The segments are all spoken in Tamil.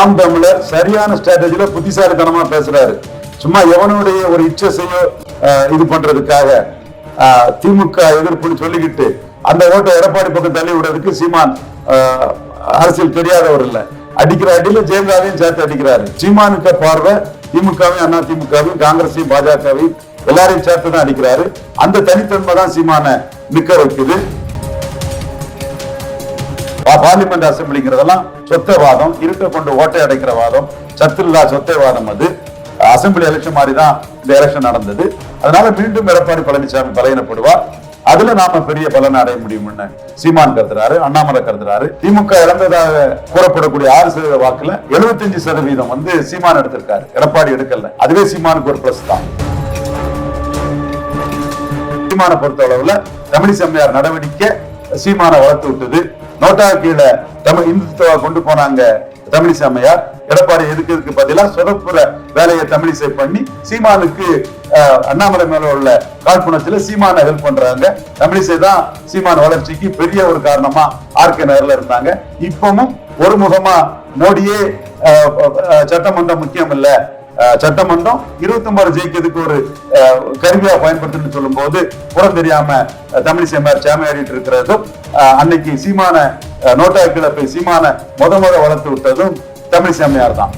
நாம் தமிழர் சரியான ஸ்ட்ராட்டஜில புத்திசாலித்தனமா பேசுறாரு. சும்மா எவனுடைய ஒரு இச்சையோ இது பண்றதுக்காக திமுக எதிர்ப்புன்னு சொல்லிக்கிட்டு அந்த ஓட்டை எடப்பாடி பக்கம் தள்ளி விடுறதுக்கு சீமான் அரசியல் தெரியாதவர் இல்ல. அடிக்கிற அடியில ஜெயலலிதாவையும் சேர்த்து அடிக்கிறாரு. சீமானுக்க பார்வை திமுகவையும் அண்ணா திமுகவையும் காங்கிரஸையும் பாஜகவையும் எல்லாரையும் சேர்த்து தான் அடிக்கிறாரு. அந்த தனித்தன்மை தான் சீமான நிக்க வைக்குது. பார்லிமெண்ட் அசம்பிளிங்கிறதெல்லாம் சொத்தைவாதம் இருக்க கொண்டு ஓட்டை அடைக்கிற வாதம் சத்தில்லா சொத்தைவாதம் அது. அசம்பிளி எலெக்ஷன் மாதிரி தான் இந்த எலெக்ஷன் நடந்தது. அதனால மீண்டும் எடப்பாடி பழனிசாமி பலையினப்படுவார் அதுல நாம பெரிய பலன் அடைய முடியும்னு சீமான் கருதுறாரு அண்ணாமலை கருதுறாரு. திமுக இழந்ததாக கூறப்படக்கூடிய ஆறு சதவீத வாக்குல 75% சதவீதம் வந்து சீமான் எடுத்திருக்காரு. எடப்பாடி எடுக்கல. அதுவே சீமானுக்கு ஒரு பிளஸ் தான். சீமானை பொறுத்த அளவுல தமிழிசை செம்மையார் நடவடிக்கை சீமானை வளர்த்து விட்டது. நோட்டா கீழே தமிழ் இந்துத்துவா கொண்டு போனாங்க தமிழிசை அம்மையார். எடப்பாடி எதுக்கு பதிலா சொதப்புற வேலையை தமிழிசை பண்ணி சீமானுக்கு அண்ணாமலை மேல உள்ள காழ்ப்புணர்ச்சியில சீமான ஹெல்ப் பண்றாங்க. தமிழிசை தான் சீமான வளர்ச்சிக்கு பெரிய ஒரு காரணமா ஆர்கே நகர்ல இருந்தாங்க. இப்பவும் ஒரு முகமா மோடியே சட்டமன்றம் முக்கியம் இல்ல. சட்டமன்றம் இருபத்தி ஒன்பது ஜெயிக்கிறதுக்கு ஒரு கருவியா பயன்படுத்துன்னு சொல்லும் போது புறம் தெரியாம தமிழிசை மேல் சேமையாடிட்டு இருக்கிறதும் அன்னைக்கு சீமான நோட்டா கீழே சீமான முத முத வளர்த்து விட்டதும் தமிழிசை அம்மையார் தான்.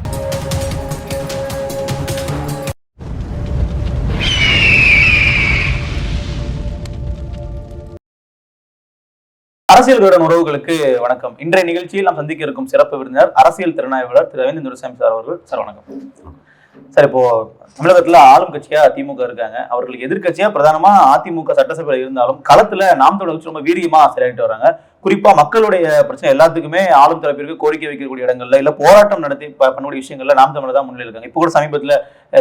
அரசியல் விகடன் உறவுகளுக்கு வணக்கம். இன்றைய நிகழ்ச்சியில் நாம் சந்திக்க இருக்கும் சிறப்பு விருந்தினர் அரசியல் திறனாய்வாளர் திரு ரவீந்திர சார் அவர்கள். சார் வணக்கம். சார் இப்போ தமிழகத்துல ஆளும் கட்சியா திமுக இருக்காங்க. அவர்களுக்கு எதிர்க்கட்சியா பிரதானமா அதிமுக சட்டசபையில் இருந்தாலும் களத்துல நாம் தமிழர் கட்சி ரொம்ப வீரியமா செயலாட்டு வராங்க. குறிப்பா மக்களுடைய பிரச்சனை எல்லாத்துக்குமே ஆளும் தரப்பிற்கு கோரிக்கை வைக்கக்கூடிய இடங்கள்ல இல்ல போராட்டம் நடத்தி பண்ணக்கூடிய விஷயங்கள்ல நாம் தமிழர் தான் முன்னிலை இருக்காங்க. இப்போ கூட சமீபத்துல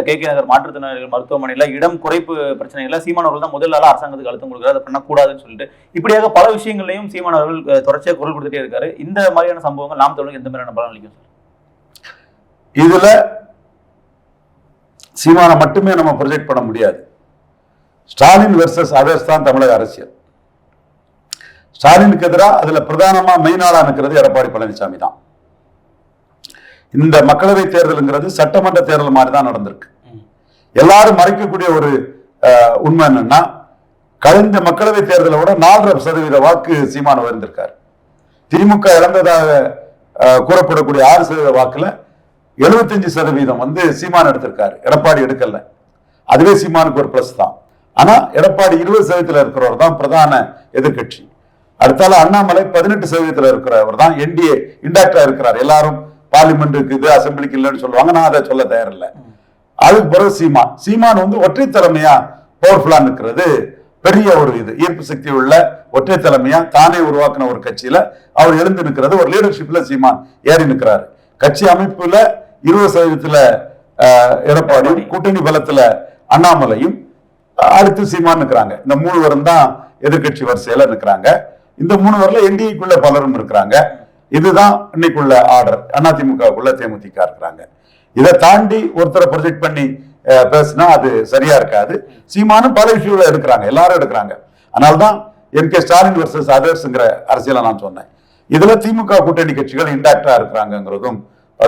கே. கே. நகர் மாற்றுத்திறனாளிகள் மருத்துவமனையில இடம் குறைப்பு பிரச்சனைகள்ல சீமானவர்கள் தான் முதல் ஆளா அரசாங்கத்துக்கு அழுத்தம் கொடுக்குறாரு. அதை பண்ணக்கூடாதுன்னு சொல்லிட்டு இப்படியாக பல விஷயங்களையும் சீமானவர்கள் தொடர்ச்சியாக தொடர்ச்சியா குரல் கொடுத்துட்டே இருக்காரு. இந்த மாதிரியான சம்பவங்கள் நாம் தமிழுக்கு எந்த மாதிரியான பலன் அளிக்கும் சார்? இதுல சீமானை மட்டுமே நம்ம ப்ரொஜெக்ட் பண்ண முடியாது. ஸ்டாலின் வெர்சஸ் அதர்ஸ் தான் தமிழக அரசியல். ஸ்டாலினுக்கு எதிராக அதுல பிரதானமா மெயினாளாக இருக்கிறது எடப்பாடி பழனிசாமி தான். இந்த மக்களவை தேர்தலுங்கிறது சட்டமன்ற தேர்தல் மாதிரி தான் நடந்திருக்கு. எல்லாரும் மறைக்கக்கூடிய ஒரு அஹ், உண்மை என்னன்னா கழிந்த மக்களவை தேர்தலை விட நாலரை சதவீத வாக்கு சீமான உயர்ந்திருக்கார். திமுக இழந்ததாக கூறப்படக்கூடிய ஆறு சதவீத வாக்குல 75% சதவீதம் வந்து சீமான் எடுத்திருக்காரு. எடப்பாடி எடுக்கல. அதுவே சீமானுக்கு ஒரு பிளஸ் தான். ஆனா எடப்பாடி இருபது சதவீதத்துல இருக்கிறவர் தான் பிரதான எதிர்கட்சி அடுத்தால அண்ணாமலை பதினெட்டு சதவீதத்துல இருக்கிறவர் தான் என்டிஏ இண்டாக்டா இருக்கிறார். எல்லாரும் பார்லிமெண்ட்டுக்கு இது அசம்பிளிக்கு இல்லைன்னு சொல்லுவாங்க. நான் அதை சொல்ல தயாரில்லை. அதுக்கு பிறகு சீமான். சீமான் வந்து ஒற்றை தலைமையா பவர்ஃபுல்லா நிற்கிறது. பெரிய ஒரு இது. ஈர்ப்பு சக்தி உள்ள ஒற்றை தலைமையா தானே உருவாக்கின ஒரு கட்சியில அவர் எழுந்து நிற்கிறது. ஒரு லீடர்ஷிப்ல சீமான் ஏறி நிற்கிறாரு. கட்சி அமைப்புல இருபது சதவீதத்துல அஹ், எடப்பாடியும் கூட்டணி பலத்துல அண்ணாமலையும் அடுத்து சீமான் நிற்கிறாங்க இந்த மூணு பேரும் தான் எதிர்க்கட்சி வரிசையில நிற்கிறாங்க இந்த மூணு பேர்ல என்டிஏக்குள்ள பலரும் இருக்கிறாங்க இதுதான் இன்னைக்குள்ள ஆர்டர். அதிமுகவுக்குள்ள தேமுதிக இருக்கிறாங்க. இதை தாண்டி ஒருத்தரை ப்ரொஜெக்ட் பண்ணி பேசினா அது சரியா இருக்காது. சீமானும் பல இஷ்யூல எடுக்கிறாங்க. எல்லாரும் எடுக்கிறாங்க. அதனால்தான் எம் கே ஸ்டாலின் வர்சஸ் அதர்ஸ்ங்கிற அரசியலை நான் சொன்னேன். இதுல திமுக கூட்டணி கட்சிகள் இன்டாக்டா இருக்கிறாங்கிறதும்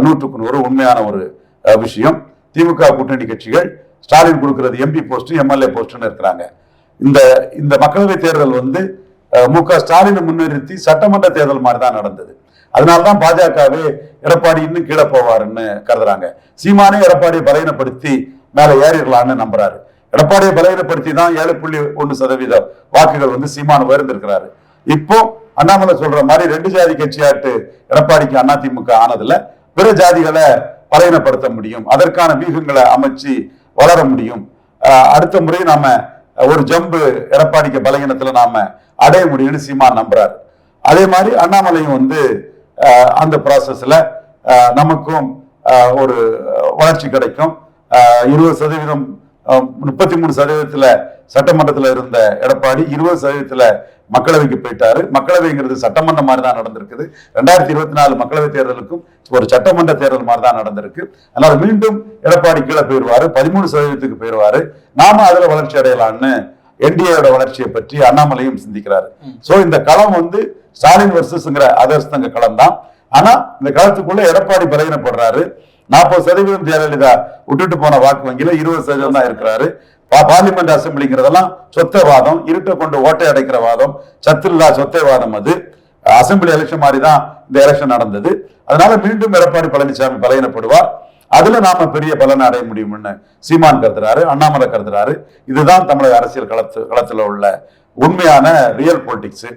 நூற்றுக்கு நூறு உண்மையான ஒரு விஷயம். திமுக கூட்டணி கட்சிகள் ஸ்டாலின் கொடுக்கிறது எம்பி போஸ்ட் எம்எல்ஏ போஸ்ட்னு இருக்கிறாங்க. இந்த இந்த மக்களவை தேர்தல் வந்து மு க ஸ்டாலினை முன்னிறுத்தி சட்டமன்ற தேர்தல் மாதிரி தான் நடந்தது. அதனாலதான் பாஜகவே எடப்பாடி இன்னும் கீழே போவாருன்னு கருதுறாங்க. சீமானே எடப்பாடியை பலகீனப்படுத்தி மேல ஏறிடலாம்னு நம்புறாரு. எடப்பாடியை பலகீனப்படுத்தி தான் ஏழு புள்ளி ஒன்று சதவீத வாக்குகள் வந்து சீமான் உயர்ந்திருக்கிறாரு. இப்போ அண்ணாமலை சொல்ற மாதிரி ரெண்டு ஜாதி கட்சியாட்டு எடப்பாடிக்கு அதிமுக ஆனதுல பிற ஜாதிகளை பலகீனப்படுத்த முடியும். அதற்கான வியூகங்களை அமைச்சு வளர முடியும். அடுத்த முறை நாம ஒரு ஜம்பு எடப்பாடிக்கு பலகீனத்துல நாம அடைய முடியும்னு சீமான் நம்புறாரு. அதே மாதிரி அண்ணாமலையும் வந்து அந்த ப்ராசஸ்ல நமக்கும் ஒரு வளர்ச்சி கிடைக்கும். இருபது சதவீதம் முப்பத்தி மூணு சதவீதத்துல சட்டமன்றத்துல இருந்த எடப்பாடி இருபது சதவீதத்துல மக்களவைக்கு போயிட்டாரு. மக்களவைங்கிறது சட்டமன்ற மாதிரி தான் நடந்திருக்குது. ரெண்டாயிரத்தி இருபத்தி நாலு மக்களவை தேர்தலுக்கும் ஒரு சட்டமன்ற தேர்தல் மாதிரி தான் நடந்திருக்கு. அதனால மீண்டும் எடப்பாடி கீழே போயிடுவாரு. பதிமூணு சதவீதத்துக்கு போயிடுவாரு. நாம அதுல வளர்ச்சி அடையலாம்னு என்டிஏயோட வளர்ச்சியை பற்றி அண்ணாமலையும் சிந்திக்கிறாரு. சோ இந்த களம் வந்து ஸ்டாலின் வர்சஸ்ங்கிற அதர்ஸ் தங்க களம் தான் ஆனா இந்த காலத்துக்குள்ள எடப்பாடி பலகீனப்படுறாரு. நாற்பது சதவீதம் ஜெயலலிதா விட்டுட்டு போன வாக்கு வங்கியில இருபது சதவீதம் தான் இருக்கிறாரு. பா- பார்லிமெண்ட் அசம்பிளிங்கிறதெல்லாம் சொத்தவாதம் இருட்டை கொண்டு ஓட்டை அடைக்கிற வாதம் சத்தில்லா சொத்தைவாதம் அது. அசம்பிளி எலெக்ஷன் மாதிரி தான் இந்த எலெக்ஷன் நடந்தது. அதனால மீண்டும் எடப்பாடி பழனிசாமி பலையினப்படுவார் அதுல நாம பெரிய பலனை அடைய முடியும்னு சீமான் கருதுறாரு அண்ணாமலை கருதுறாரு. இதுதான் தமிழக அரசியல் களத்து களத்துல உள்ள உண்மையான ரியல் பொலிட்டிக்ஸ்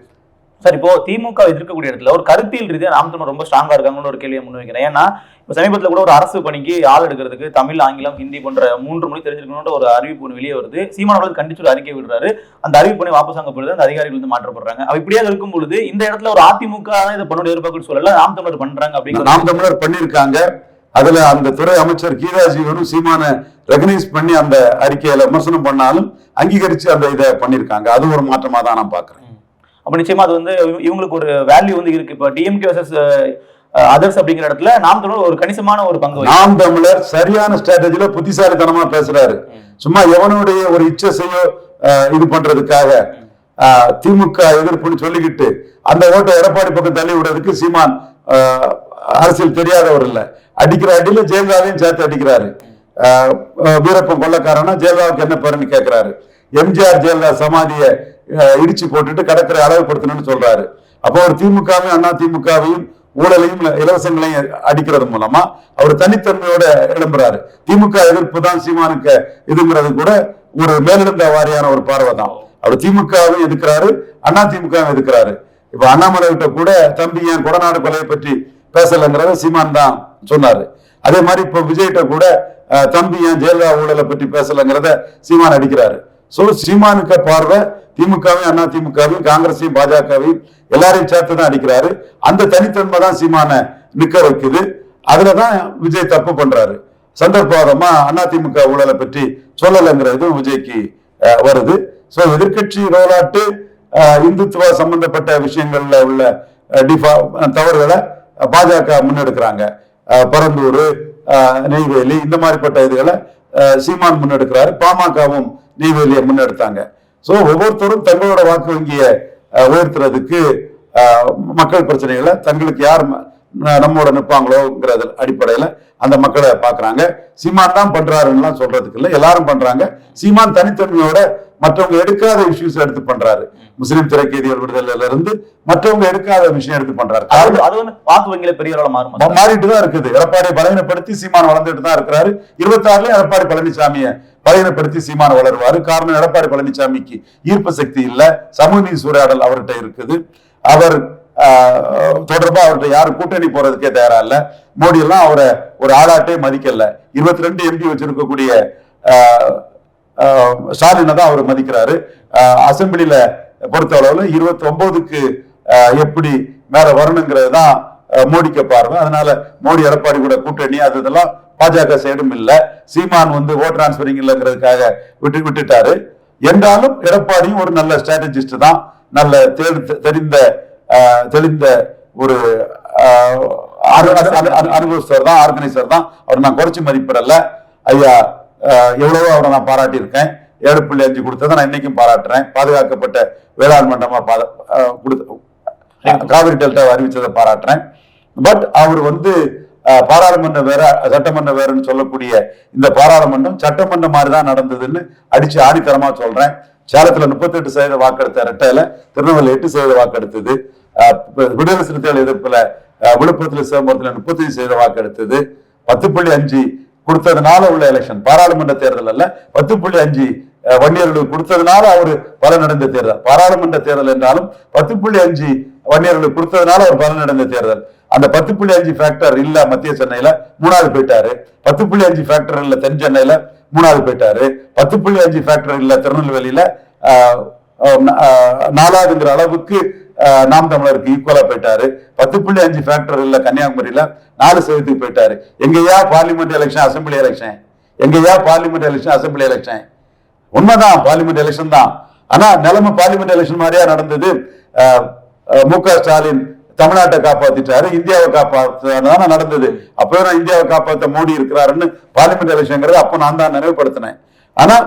சார் இப்போ திமுக எதிர்க்கக்கூடிய இடத்துல ஒரு கருத்தியல் ரீதியாக நாம் ரொம்ப ஸ்ட்ராங்கா இருக்காங்கன்னு ஒரு கேள்வியை முன்வைக்கிறேன். ஏன்னா இப்போ சமீபத்துல கூட ஒரு அரசு பணிக்கு ஆள் எடுக்கிறதுக்கு தமிழ் ஆங்கிலம் ஹிந்தி போன்ற மூன்று மொழி தெரிஞ்சிருக்கணும்ன்ற ஒரு அறிவிப்பு ஒன்று வெளியே வருது. சீமானவர்கள் கண்டிச்சு ஒரு அறிக்கை விடுறாரு. அந்த அறிவிப்பு பணி வாபஸ் வாங்கப்படுது. அந்த அதிகாரிகள் வந்து மாற்றப்படுறாங்க. அவ இப்படியாக இருக்கும் பொழுது இந்த இடத்துல ஒரு அதிமுக தான் இதை பண்ணோட எதிர்பார்ப்பு சொல்லல. நாம் தமிழர் பண்றாங்க அப்படின்னு நாம் தமிழர் பண்ணியிருக்காங்க. அதுல அந்த துறை அமைச்சர் கீதாஜீவனும் சீமான ரெகனைஸ் பண்ணி அந்த அறிக்கையில விமர்சனம் பண்ணாலும் அங்கீகரிச்சு அந்த இதை பண்ணியிருக்காங்க. அது ஒரு மாற்றமா தான் நான் பாக்குறேன் அப்போ நிச்சயமா அது வந்து இவங்களுக்கு ஒரு வேல்யூ வந்து இருக்கு. இப்போ டிஎம்கே வர்சஸ் அதர்ஸ் அப்படிங்கிற இடத்துல நாம் தமிழர் ஒரு கணிசமான ஒரு பங்கு நாம் தமிழர் சரியான ஸ்ட்ராட்டஜில புத்திசாலித்தனமா பேசுறாரு. சும்மா எவனுடைய ஒரு இச்சசையோ இது பண்றதுக்காக திமுக எதிர்ப்புன்னு சொல்லிக்கிட்டு அந்த ஓட்டை எடப்பாடி பக்கம் தள்ளி விடுறதுக்கு சீமான் அரசியல் தெரியாதவர் இல்ல. அடிக்கிற அடியில ஜெயலலிதாவையும் சேர்த்து அடிக்கிறாரு. வீரப்பன் கொள்ளக்காரனா ஜெயலலிதாவுக்கு என்ன பேருன்னு கேட்கிறாரு எம்ஜிஆர் ஜெயலலிதா சமாதியை இடிச்சு போட்டுட்டு கடற்கரை அளவுபடுத்தணும்னு சொல்றாரு. அப்போ அவர் திமுகவையும் அண்ணா திமுகவையும் ஊழலையும் இலவசங்களையும் அடிக்கிறது மூலமா அவர் தனித்தன்மையோட இடம்புறாரு திமுக எதிர்ப்பு தான் சீமானுக்கு இதுங்கிறது கூட ஒரு மேலிடந்த வாரியான ஒரு பார்வை தான். அவர் திமுகவும் எதிர்க்கிறாரு அண்ணா திமுகவும் எதிர்க்கிறாரு. இப்ப அண்ணாமலை கிட்ட கூட தம்பி ஏன் கொடநாடு கொலையை பற்றி பேசலைங்கிறத சீமான் தான் சொன்னாரு. அதே மாதிரி இப்ப விஜய்கிட்ட கூட அஹ், தம்பி ஏன் ஜெயலலிதா ஊழலை பற்றி பேசலைங்கிறத சீமான் அடிக்கிறாரு. சோ சீமானுக்க பார்வை திமுகவையும் அண்ணா திமுகவையும் காங்கிரஸையும் பாஜகவையும் எல்லாரையும் சேர்த்து தான் அடிக்கிறாரு. அந்த தனித்தன்மை தான் சீமான நிக்க வைக்குது. அதுலதான் விஜய் தப்பு பண்றாரு. சந்தர்ப்பவாதமா அண்ணா திமுக ஊழலை பற்றி சொல்லலைங்கிறதும் விஜய்க்கு வருது. ஸோ எதிர்க்கட்சி ரோலாட்டு இந்துத்துவ சம்பந்தப்பட்ட விஷயங்கள்ல உள்ள டிஃபா தவறுகளை பாஜக முன்னெடுக்கிறாங்க. பரந்தூர் நெய்வேலி இந்த மாதிரிப்பட்ட இதுகளை சீமான் முன்னெடுக்கிறாரு. பாமகவும் நெய்வேலியை முன்னெடுத்தாங்க. சோ ஒவ்வொருத்தரும் தங்களோட வாக்கு வங்கியை உயர்த்துறதுக்கு மக்கள் பிரச்சனைகளை தங்களுக்கு யார் நம்மோட நிற்பாங்களோங்கிறது அடிப்படையில அந்த மக்களை பாக்குறாங்க சீமான் தான் பண்றாருன்னு சொல்றதுக்கு இல்ல எல்லாரும் பண்றாங்க. சீமான் தனித்தன்மையோட மற்றவங்க எடுக்காத இஷ்யூஸ் எடுத்து பண்றாரு. முஸ்லிம் திரைக்கேதிகள் விடுதலையில இருந்து மற்றவங்க எடுக்காத விஷயம் எடுத்து பண்றாரு. வாக்கு வங்கியில பெரிய அளவுல மாறுமா மா- மாறிட்டு தான் இருக்குது. எடப்பாடி பலகீனப்படுத்தி சீமான் வளர்ந்துட்டு தான் இருக்கிறாரு. இருபத்தி ஆறுல எடப்பாடி பழனிசாமியை பலகீனப்படுத்தி சீமான வளருவாரு. காரணம் எடப்பாடி பழனிசாமிக்கு ஈர்ப்பு சக்தி இல்ல. சமூக நீதி சூறையாடல் அவர்கிட்ட இருக்குது. அவர் ஆஹ், தொடர்பா அவர்கிட்ட யாரும் கூட்டணி போறதுக்கே தயாரா இல்ல. மோடி எல்லாம் அவரை ஒரு ஆளாட்டே மதிக்கல. இருபத்தி ரெண்டு எம்பி வச்சிருக்கக்கூடிய ஆஹ், ஆஹ், ஸ்டாலினை தான் அவர் மதிக்கிறாரு. ஆஹ், பொறுத்த அளவுல இருபத்தி ஒன்பதுக்கு எப்படி மேல வரணுங்கிறது தான் மோடிக்கு பார்வை. அதனால மோடி எடப்பாடி கூட கூட்டணி அது இதெல்லாம் பாஜக சைடும் இல்ல. சீமான் வந்து ஓட் டிரான்ஸ்பரிங் இல்லைங்கிறதுக்காக விட்டு விட்டுட்டாரு. என்றாலும் எடப்பாடியும் ஒரு நல்ல ஸ்ட்ராட்டஜிஸ்ட் தான். நல்ல தேர்ந்து- தெரிந்த தெளிந்த ஒரு அனுபவஸ்தர் தான் ஆர்கனைசர் தான். அவர் நான் குறைச்சி மதிப்பிடல. ஐயா எவ்வளவோ அவரை நான் பாராட்டியிருக்கேன். ஏழு புள்ளி அஞ்சு கொடுத்ததை நான் இன்னைக்கும் பாராட்டுறேன். பாதுகாக்கப்பட்ட வேளாண் மண்டலமா பாத காவிரி டெல்டாவை அறிவிச்சதை பாராட்டுறேன். பட் அவர் வந்து பாராளுமன்ற வேற சட்டமன்ற வேறன்னு சொல்லக்கூடிய இந்த பாராளுமன்றம் சட்டமன்றம் மாதிரி தான் நடந்ததுன்னு அடிச்சு ஆணித்தரமா சொல்றேன். சேலத்துல முப்பத்தெட்டு சதவீத வாக்கெடுத்த ரெட்டையில திருநெல்வேலி எட்டு சதவீத வாக்கெடுத்தது. விடுதலை சிறுத்தைகள் எதிர்ப்புல விழுப்புரத்துல சிதம்பரத்துல முப்பத்தஞ்சு சதவீத வாக்கெடுத்தது. பத்து புள்ளி அஞ்சு கொடுத்ததுனால உள்ள எலெக்ஷன் பாராளுமன்ற தேர்தல் அல்ல பத்து புள்ளி அஞ்சு வன்னியர்களுக்கு கொடுத்ததுனால அவர் பலனடைந்த தேர்தல். பாராளுமன்ற தேர்தல் என்றாலும் பத்து புள்ளி அஞ்சு வன்னியர்களுக்கு கொடுத்ததுனால அவர் பலனடைந்த தேர்தல். அந்த பத்து புள்ளி அஞ்சு ஃபேக்டர் இல்ல மத்திய சென்னையில மூணாவது போயிட்டாரு. பத்து புள்ளி அஞ்சு ஃபேக்டர் இல்ல தென் சென்னையில மூணாவது போயிட்டாரு. பத்து புள்ளி அஞ்சு ஃபேக்டர் இல்ல திருநெல்வேலியில நாலாவதுங்கிற அளவுக்கு நாம் தமிழருக்கு ஈக்குவலா போயிட்டாரு. பத்து புள்ளி அஞ்சு ஃபேக்டர் இல்ல கன்னியாகுமரியில நாலு சதவீதத்துக்கு போயிட்டாரு. எங்கேயா பார்லிமெண்ட் எலெக்ஷன் அசம்பிளி எலெக்ஷன் எங்கேயா பார்லிமெண்ட் எலெக்ஷன் அசம்பிளி எலெக்ஷன் உண்மைதான் பார்லிமெண்ட் எலெக்ஷன் தான். ஆனா நிலைமை பார்லிமெண்ட் எலெக்ஷன் மாதிரியா நடந்தது மு க ஸ்டாலின் தமிழ்நாட்டை காப்பாத்திட்டாரு இந்தியாவை காப்பாத்தான நடந்தது. அப்பவே நான் இந்தியாவை காப்பாத்த மோடி இருக்கிறாருன்னு பார்லிமெண்ட் எலெக்ஷன்ங்கிறது அப்ப நான் தான் நினைவுபடுத்தினேன். ஆனா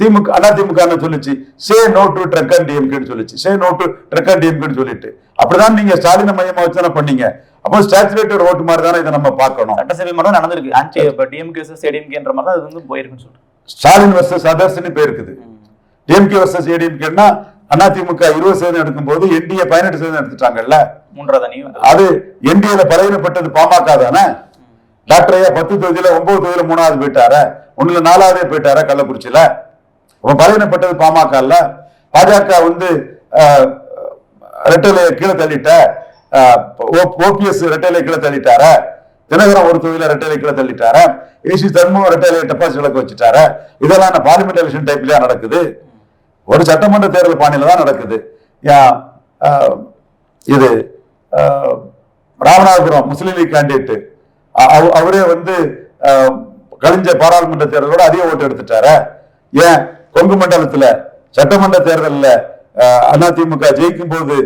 திமுக அண்ணா திமுக சொல்லுச்சு? Say no to drug and டிஎம்கேன்னு சொல்லுச்சு. Say no to drug and டிஎம்கேன்னு சொல்லிட்டு. அப்படிதான் நீங்க ஸ்டாலினை மையமா வச்சு தானே பண்ணீங்க. அப்போ ஸ்டாச்சுரேட்டட் ஓட்டு மாதிரி தானே இதை நம்ம பார்க்கணும். சட்டசபை மட்டும் நடந்திருக்கு. ஆன்டி இப்ப டிஎம்கே ஏடிஎம்கேன்ற மாதிரி தான் அது வந்து போயிருக்குன்னு சொல்றேன் ஸ்டாலின் வர்சஸ் அதர்ஸ்னு போயிருக்குது. டிஎம்கே வர்சஸ் ஏடிஎம்கேன்னா அதிமுக இருபது சதவீதம் எடுக்கும்போது என்டிஏ பதினெட்டு சதவீதம் எடுத்துட்டாங்கல்ல. அது என்டிஏல பலவீனப்பட்டது பாமக தானே? டாக்டர் ஐயா பத்து தொகுதியில ஒன்பது தொகுதியில மூணாவது போயிட்டார. ஒண்ணுல நாலாவதே போயிட்டார கள்ளக்குறிச்சியில. அப்ப பலவீனப்பட்டது பாமக இல்ல. பாஜக வந்து ஆஹ், கீழே தள்ளிட்ட ஓபிஎஸ் ரெட்டலை கீழே தள்ளிட்டார. தினகரன் ஒரு தொகுதியில ரெட்டலை கீழே தள்ளிட்டார. ஏசி தர்மம் ரெட்டலை டெபாசிட் விளக்கு வச்சுட்டார. இதெல்லாம் பார்லிமெண்ட் எலெக்ஷன் டைப்லயா நடக்குது. ஒரு சட்டமன்ற தேர்தல் பாணியில தான் நடக்குது. யா- இது ராமநாதபுரம் முஸ்லீம் லீக் கேண்டிடேட் அவரே வந்து கழிஞ்ச பாராளுமன்ற தேர்தலோட அதிக ஓட்டு எடுத்துட்டாரு. ஏன்? கொங்கு மண்டலத்துல சட்டமன்ற தேர்தலில் அதிமுக ஜெயிக்கும் போது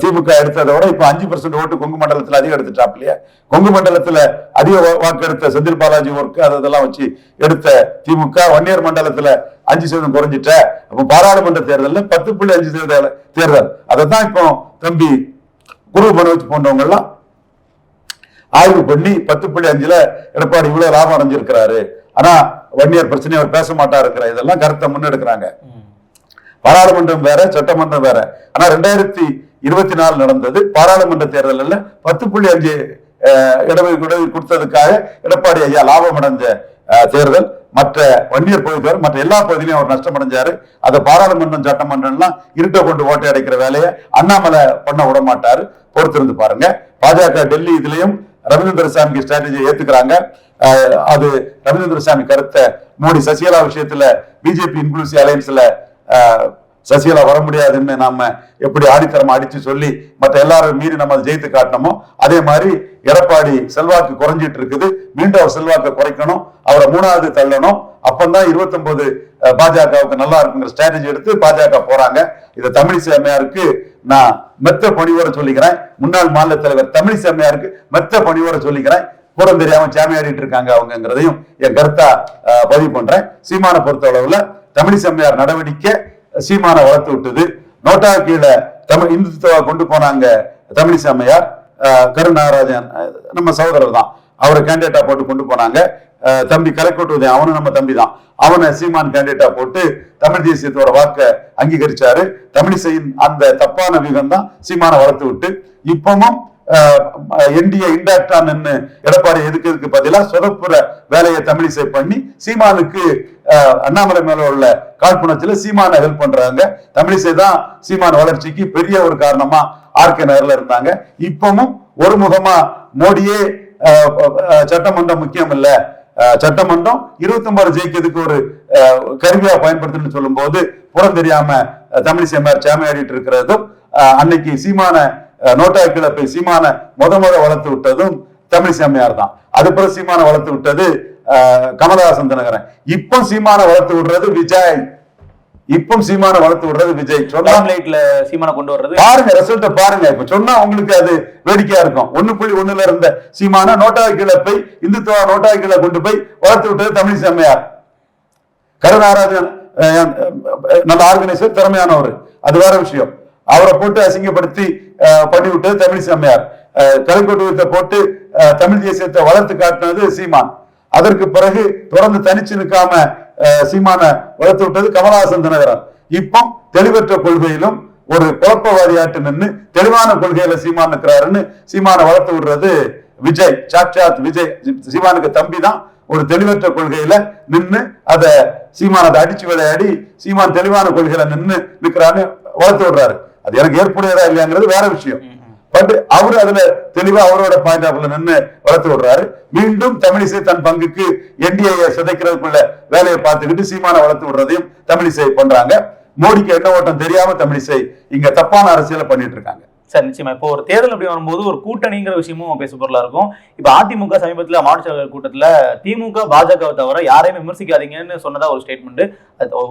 திமுக எடுத்ததை விட இப்ப அஞ்சு பர்சன்ட் ஓட்டு கொங்கு மண்டலத்துல அதிகம் எடுத்துட்டாப்லையா கொங்கு மண்டலத்துல அதிக வாக்கு எடுத்த செந்தில் பாலாஜி ஒர்க் அதெல்லாம் வச்சு எடுத்த திமுக வன்னியர் மண்டலத்துல அஞ்சு சதவீதம் குறைஞ்சிட்ட அப்ப பாராளுமன்ற தேர்தலில் பத்து புள்ளி அஞ்சு சதவீத தேர்தல். அதை தான் இப்போ தம்பி குரு மனோஜ் போன்றவங்க எல்லாம் ஆய்வு பண்ணி பத்து புள்ளி அஞ்சுல எடப்பாடி இவ்வளவு லாபம் அடைஞ்சிருக்கிறாரு. ஆனா வன்னியர் பிரச்சனை அவர் பேச மாட்டாருங்கிற இதெல்லாம் கருத்தை முன்னெடுக்கிறாங்க. பாராளுமன்றம் வேற சட்டமன்றம் வேற. ஆனா ரெண்டாயிரத்தி இருபத்தி நாலு நடந்தது. பாராளுமன்ற தேர்தலில் பத்து புள்ளி அஞ்சு இடஒதுக்கீடு கொடுத்ததுக்காக எடப்பாடி ஐயா லாபம் அடைஞ்ச தேர்தல். மற்ற வன்னியர் பகுதி தவிர மற்ற எல்லா பகுதியிலும் அவர் நஷ்டம் அடைஞ்சாரு அதை பாராளுமன்றம் சட்டமன்றம்லாம் இருட்டை கொண்டு ஓட்டை அடைக்கிற வேலையை அண்ணாமலை பண்ண விட மாட்டாரு பொறுத்திருந்து பாருங்க. பாஜக டெல்லி இதுலயும் ரவீந்திர சாமிக்கு ஸ்ட்ராட்டஜியை ஏத்துக்கிறாங்க. அது ரவீந்திர சாமி கருத்தை மோடி சசிகலா விஷயத்துல பிஜேபி இன்க்ளூசிவ் அலையன்ஸ்ல சசிகலா வர முடியாதுன்னு நாம எப்படி ஆடித்தரம் அடிச்சு சொல்லி மற்ற எல்லாரும் மீறி நம்ம அதை ஜெயித்து காட்டணுமோ? அதே மாதிரி எடப்பாடி செல்வாக்கு குறைஞ்சிட்டு இருக்குது. மீண்டும் அவர் செல்வாக்கை குறைக்கணும். அவரை மூணாவது தள்ளணும். அப்பந்தான் இருபத்தொன்பது பாஜகவுக்கு நல்லா இருக்குங்கிற ஸ்ட்ராட்டஜி எடுத்து பாஜக போறாங்க. இதை தமிழிசை அம்மையாருக்கு நான் மெத்த பணிவோர சொல்லிக்கிறேன். முன்னாள் மாநில தலைவர் தமிழிசை அம்மையாருக்கு மெத்த பணிவோர சொல்லிக்கிறேன். புறம் தெரியாம சாமியாடிட்டு இருக்காங்க அவங்கங்கிறதையும் என் கருத்தா பதிவு பண்றேன். சீமான பொறுத்த அளவுல தமிழிசை அம்மையார் நடவடிக்கை சீமான வளர்த்து விட்டது. நோட்டா கீழே தமிழ் இந்துத்துவா கொண்டு போனாங்க தமிழிசை அம்மையார் ஆஹ், கருநாகராஜன் நம்ம சகோதரர் தான். அவரை கேண்டிடேட்டா போட்டு கொண்டு போனாங்க. தம்பி கலைக்கோட்டு உதயம் அவனும் நம்ம தம்பி தான். அவனை சீமான் கேண்டிடேட்டா போட்டு தமிழ் தேசியத்தோட வாக்க அங்கீகரிச்சாரு. தமிழிசையின் அந்த தப்பான விகம் தான் சீமானை வளர்த்து விட்டு இப்பவும் என்டிஏ இன்டாக்டா நின்னு எடப்பாடி எதுக்கு பதிலா சொதப்புற வேலையை தமிழிசை பண்ணி சீமானுக்கு அண்ணாமலை மேல உள்ள காழ்ப்புணர்ச்சியில சீமான ஹெல்ப் பண்றாங்க. தமிழிசை தான் சீமான வளர்ச்சிக்கு பெரிய ஒரு காரணமா ஆர்கே நகர்ல இருந்தாங்க. இப்பவும் ஒரு முகமா மோடியே ஆஹ், சட்டமன்றம் முக்கியம் இல்ல. சட்டமன்றம் இருபத்தி ஒன்பது ஜெயிக்கிறதுக்கு ஒரு கருவியா பயன்படுத்தணும்னு சொல்லும் போது புறம் தெரியாம தமிழிசை மேல் சேமையாடிட்டு இருக்கிறதும் ஆஹ், அன்னைக்கு சீமான நோட்டா கிழப்பை சீமான முத முத வளர்த்து விட்டதும் தமிழ் சாமியார் தான். அதுக்கப்புறம் சீமான வளர்த்து விட்டது கமலஹாசன் தினகரன் இப்போ சீமான வளர்த்து விடுறது விஜய். இப்போ சீமான வளர்த்து விடுறது விஜய். சொன்னா லைட்ல சீமானை கொண்டு வர்றது? பாருங்க ரிசல்ட்ட பாருங்க. இப்ப சொன்னா உங்களுக்கு அது வேடிக்கையா இருக்கும். ஒண்ணு புள்ளி ஒண்ணுல இருந்த சீமான நோட்டா கீழே போய் இந்துத்துவா நோட்டா கீழே கொண்டு போய் வளர்த்து விட்டது தமிழ் சாமியார் கருணாராஜன் நல்ல ஆர்கனைசர் திறமையானவர். அது வேற விஷயம். அவரை போட்டு அசிங்கப்படுத்தி பண்ணி விட்டது தமிழ் செம்மையார் கலைக்கோட்டுவத்தை போட்டு தமிழ் தேசியத்தை வளர்த்து காட்டினது சீமான். அதற்கு பிறகு தொடர்ந்து தனிச்சு நிற்காம சீமான வளர்த்து விட்டது கமலஹாசன் தினகரன். இப்போ தெளிவற்ற கொள்கையிலும் ஒரு குழப்பவாதியாட்டு நின்று தெளிவான கொள்கையில சீமான் இருக்கிறாருன்னு சீமான வளர்த்து விடுறது விஜய். சாட்சாத் விஜய் சீமானுக்கு தம்பி தான். ஒரு தெளிவற்ற கொள்கையில நின்னு அத சீமான் அடிச்சு விளையாடி சீமான் தெளிவான கொள்கையில நின்னு நிக்கிறான்னு வளர்த்து விடுறாரு. அது எனக்கு ஏற்புடையதா இல்லையாங்கிறது வேற விஷயம். பட் அவரு அதுல தெளிவா அவரோட பாயிண்ட் ஆஃப்ல நின்னு வளர்த்து விடுறாரு. மீண்டும் தமிழிசை தன் பங்குக்கு என்டிஏ சிதைக்கிறதுக்குள்ள வேலையை பார்த்துக்கிட்டு சீமான வளர்த்து விடுறதையும் தமிழிசை பண்றாங்க. மோடிக்கு என்ன ஓட்டம் தெரியாம தமிழிசை இங்க தப்பான அரசியலை பண்ணிட்டு இருக்காங்க. சார் நிச்சயமா. இப்போ ஒரு தேர்தல் அப்படி வரும்போது ஒரு கூட்டணிங்கிற விஷயமும் பேச பொருளா இருக்கும். இப்போ அதிமுக சமீபத்துல மாவட்ட கூட்டத்துல திமுக பாஜகவை தவிர யாரையும் விமர்சிக்காதீங்கன்னு சொன்னதா ஒரு ஸ்டேட்மெண்ட்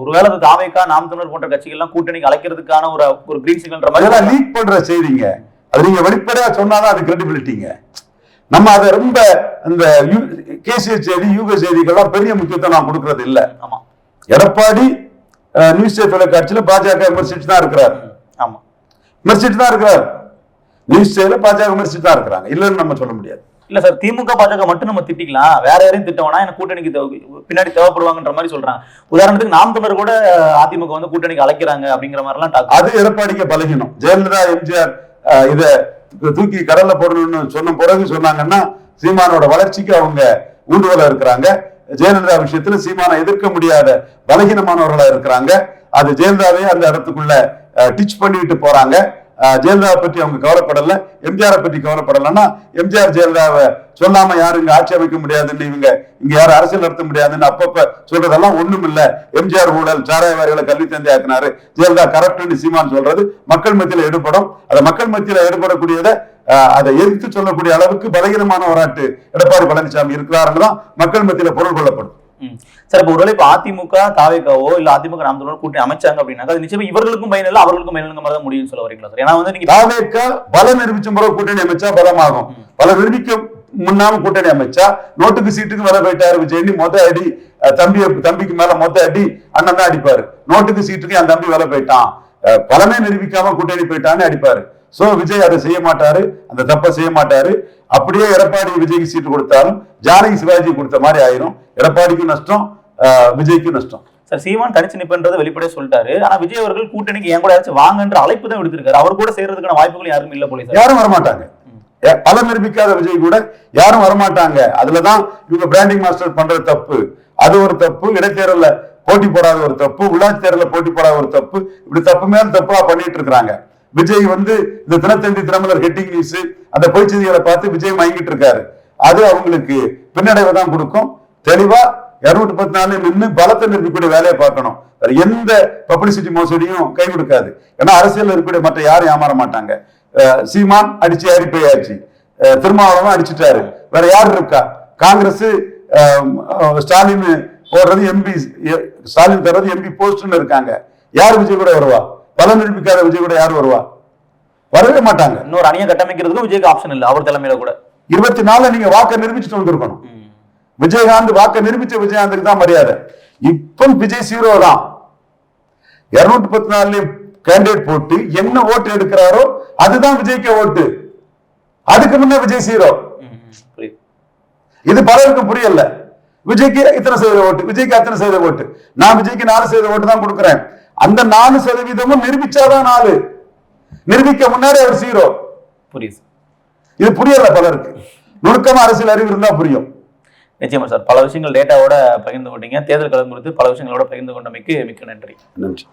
ஒருவேளை அது தாவேக்கா நாம் தமிழர் போன்ற கட்சிகள்லாம் கூட்டணிக்கு அழைக்கிறதுக்கான ஒரு ஒரு கிரீன் மாதிரி லீக் பண்ற செய்திங்க. அது நீங்க வெளிப்படையா சொன்னாதான் அது கிரெடிபிலிட்டிங்க நம்ம அதை ரொம்ப இந்த கேசிய செய்தி யூக செய்திகள்லாம் பெரிய முக்கியத்துவம் நான் கொடுக்கறது இல்ல. ஆமா. எடப்பாடி நியூஸ் தொலைக்காட்சியில பாஜக விமர்சிச்சு தான் இருக்கிறார். ஆமா. விமர்சிச்சு தான் இருக்கிறார். நியூஸ் செய்யல பாஜக விமர்சித்து தான் இருக்கிறாங்க. இல்லைன்னு நம்ம சொல்ல முடியாது. இல்ல சார் திமுக பாஜக மட்டும் நம்ம திட்டிக்கலாம். வேற யாரையும் திட்டவனா எனக்கு கூட்டணிக்கு பின்னாடி தேவைப்படுவாங்கன்ற மாதிரி சொல்றாங்க. உதாரணத்துக்கு நாம் தமிழர் கூட அதிமுக வந்து கூட்டணிக்கு அழைக்கிறாங்க அப்படிங்கிற மாதிரி எல்லாம் டாக் அது எடப்பாடிக்கு பலகீனம் ஜெயலலிதா எம்ஜிஆர் இதை தூக்கி கடல்ல போடணும்னு சொன்ன பிறகு சொன்னாங்கன்னா சீமானோட வளர்ச்சிக்கு அவங்க ஊண்டுகோலா இருக்கிறாங்க. ஜெயலலிதா விஷயத்துல சீமானை எதிர்க்க முடியாத பலகீனமானவர்களா இருக்கிறாங்க. அது ஜெயலலிதாவே அந்த இடத்துக்குள்ள டிச் பண்ணிட்டு போறாங்க. ஜெயலலிதாவை பற்றி அவங்க கவலைப்படல. எம்ஜிஆரை பற்றி கவலைப்படலன்னா எம்ஜிஆர் ஜெயலலிதாவை சொல்லாம யாரும் இங்க ஆட்சி அமைக்க முடியாதுன்னு இவங்க இங்க யாரும் அரசியல் நடத்த முடியாதுன்னு அப்பப்ப சொல்றதெல்லாம் ஒண்ணும் இல்ல எம்ஜிஆர் ஊழல் சாராயவாரிகளை கல்வி தந்தை ஆக்கினாரு. ஜெயலலிதா கரப்ட்னு சீமான் சொல்றது. மக்கள் மத்தியில எடுபடும். அதை மக்கள் மத்தியில எடுபடக்கூடியதை அதை எதிர்த்து சொல்லக்கூடிய அளவுக்கு பலகீனமான வராட்டு எடப்பாடி பழனிசாமி இருக்கிறாருன்னு தான் மக்கள் மத்தியில பொருள் கொள்ளப்படும். சார் இப்போ ஒருவேளை இப்போ அதிமுக தாவேக்காவோ இல்ல அதிமுக தமிழர் கூட்டணி அமைச்சாங்க அப்படின்னாக்கா அது நிச்சயமா இவர்களுக்கும் பயன் இல்லை அவர்களுக்கும் பயன் மாதிரி தான் முடியும்னு சொல்ல வரீங்களா சார்? ஏன்னா வந்து நீங்க தாவேக்க பல பிறகு கூட்டணி அமைச்சா பலமாகும். பல நிரூபிக்க முன்னாம கூட்டணி அமைச்சா நோட்டுக்கு சீட்டுக்கு வர போயிட்டாரு விஜய்னி மொத அடி தம்பி தம்பிக்கு மேல மொத்த அடி அண்ணன் தான் அடிப்பாரு. நோட்டுக்கு சீட்டுக்கு என் தம்பி வேலை போயிட்டான். பலமே நிரூபிக்காம கூட்டணி போயிட்டான்னு அடிப்பாரு. சோ விஜய் அதை செய்ய மாட்டாரு அந்த தப்பை செய்ய மாட்டாரு. அப்படியே எடப்பாடி விஜய்க்கு சீட்டு கொடுத்தாலும் ஜானகி சிவாஜி கொடுத்த மாதிரி ஆயிரும். எடப்பாடிக்கும் நஷ்டம் விஜய்க்கும் நஷ்டம். சார் சீமான் தனிச்சு நிப்பன்றதை வெளிப்படையா சொல்லிட்டாரு. ஆனா விஜய் அவர்கள் கூட்டணிக்கு என் கூட வாங்கன்ற அழைப்பு தான் விடுத்திருக்காரு. அவர் கூட சேர்றதுக்கான வாய்ப்புகள் யாருக்கும் இல்ல போலீஸ் யாரும் வரமாட்டாங்க. பல நிரூபிக்காத விஜய் கூட யாரும் வரமாட்டாங்க. அதுலதான் இவங்க பிராண்டிங் மாஸ்டர் பண்றது தப்பு. அது ஒரு தப்பு இடைத்தேர்தல்ல போட்டி போடாத ஒரு தப்பு உள்ளாட்சி தேர்தல்ல போட்டி போடாத ஒரு தப்பு. இப்படி தப்பு மேல தப்பா பண்ணிட்டு இருக்காங்க விஜய் வந்து இந்த தினத்தந்தி தினமலர் ஹெட்டிங் நியூஸ் அந்த பொய் செய்திகளை பார்த்து விஜய் வாங்கிட்டு இருக்காரு. அது அவங்களுக்கு பின்னடைவை தான் கொடுக்கும். தெளிவா இருநூத்தி பத்து நாலு நின்று பலத்தை நிற்கக்கூடிய வேலையை பார்க்கணும். வேற எந்த பப்ளிசிட்டி மோசடியும் கை கொடுக்காது. ஏன்னா அரசியல் இருக்கக்கூடிய மற்ற யாரும் ஏமாற மாட்டாங்க. அஹ் சீமான் அடிச்சு ஏறி போயாச்சு. திருமாவளவன் அடிச்சுட்டாரு. வேற யார் இருக்கா? காங்கிரஸ் ஸ்டாலின் போடுறது எம்பி ஸ்டாலின் தர்றது எம்பி போஸ்ட்னு இருக்காங்க. யார் விஜய் கூட வருவா? பலம் நிரூபிக்காத விஜய் கூட யார் வருவா? வரவே மாட்டாங்க. இன்னொரு அணியை கட்டமைக்கிறதுக்கும் விஜய்க்கு ஆப்ஷன் இல்ல அவர் தலைமையில கூட. இருபத்தி நாலுல நீங்க வாக்க நிரூபிச்சுட்டு வந்திருக்கணும். விஜயகாந்த் வாக்க நிரூபிச்ச விஜயகாந்துக்கு தான் மரியாதை. இப்போ விஜய் சீரோ தான். இருநூத்தி பத்து நாலுலயும் கேண்டிடேட் போட்டு என்ன ஓட்டு எடுக்கிறாரோ அதுதான் விஜய்க்கு ஓட்டு. அதுக்கு முன்ன விஜய் சீரோ இது பலருக்கும் புரியல. விஜய்க்கு இத்தனை சதவீத ஓட்டு விஜய்க்கு அத்தனை சதவீத ஓட்டு. நான் விஜய்க்கு நாலு சதவீத ஓட்டு தான் கொடுக்குறேன். அந்த நாலு சதவீதமும் நிரூபிச்சாதான் நாலு. நிரூபிக்க முன்னாடி அவர் சீரோ புரியுது இது புரியல பலருக்கு. நுணுக்கமா அரசியல் அறிவு இருந்தா புரியும். நிச்சயமா சார். பல விஷயங்கள் டேட்டாவோட பகிர்ந்து கொண்டீங்க. தேர்தல் கலந்து குறித்து பல விஷயங்களோட பகிர்ந்து கொண்டமைக்கு மிக்க நன்றி. நன்றி.